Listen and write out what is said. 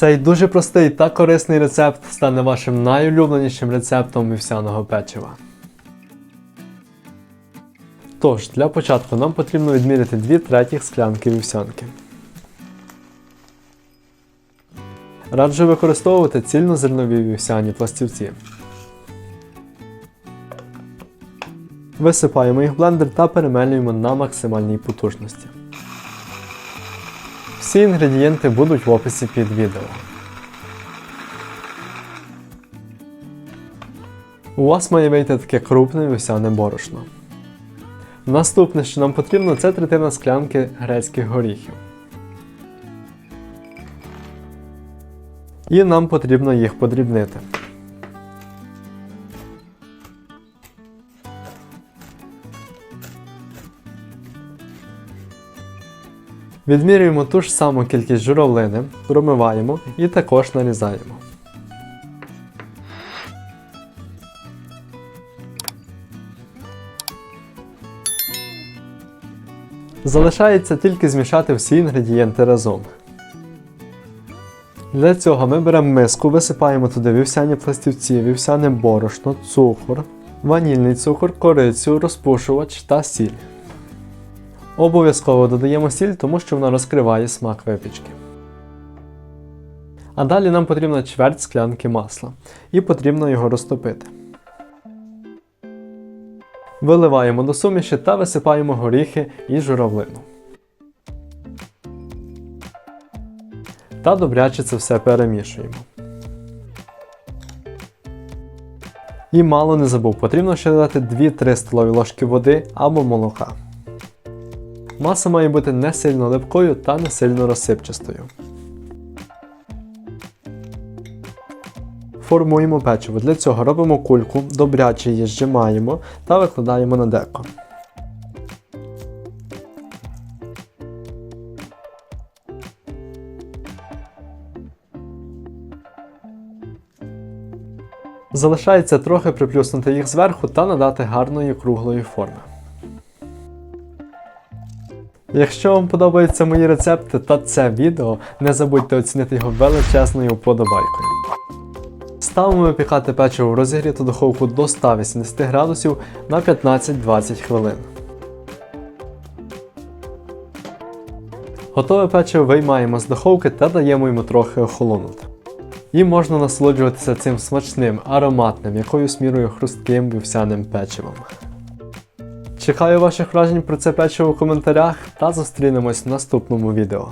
Цей дуже простий та корисний рецепт стане вашим найулюбленішим рецептом вівсяного печива. Тож, для початку нам потрібно відміряти 2 третіх склянки вівсянки. Раджу використовувати цільнозернові вівсяні пластівці. Висипаємо їх в блендер та перемелюємо на максимальній потужності. Всі інгредієнти будуть в описі під відео. У вас має вийти таке крупне вівсяне борошно. Наступне, що нам потрібно, це третина склянки грецьких горіхів. І нам потрібно їх подрібнити. Відмірюємо ту ж саму кількість журавлини, промиваємо і також нарізаємо. Залишається тільки змішати всі інгредієнти разом. Для цього ми беремо миску, висипаємо туди вівсяні пластівці, вівсяне борошно, цукор, ванільний цукор, корицю, розпушувач та сіль. Обов'язково додаємо сіль, тому що вона розкриває смак випічки. А далі нам потрібна чверть склянки масла і потрібно його розтопити. Виливаємо до суміші та висипаємо горіхи і журавлину. Та добряче це все перемішуємо. І мало не забув, потрібно ще додати 2-3 столові ложки води або молока. Маса має бути не сильно липкою та не сильно розсипчастою. Формуємо печиво. Для цього робимо кульку, добряче її зжимаємо та викладаємо на деко. Залишається трохи приплюснути їх зверху та надати гарної круглої форми. Якщо вам подобаються мої рецепти та це відео, не забудьте оцінити його величезною вподобайкою. Ставимо випікати печиво в розігріту духовку до 180 градусів на 15-20 хвилин. Готове печиво виймаємо з духовки та даємо йому трохи охолонути. І можна насолоджуватися цим смачним, ароматним, якоюсь мірою хрустким вівсяним печивом. Чекаю ваших вражень про це печиво у коментарях та зустрінемось в наступному відео.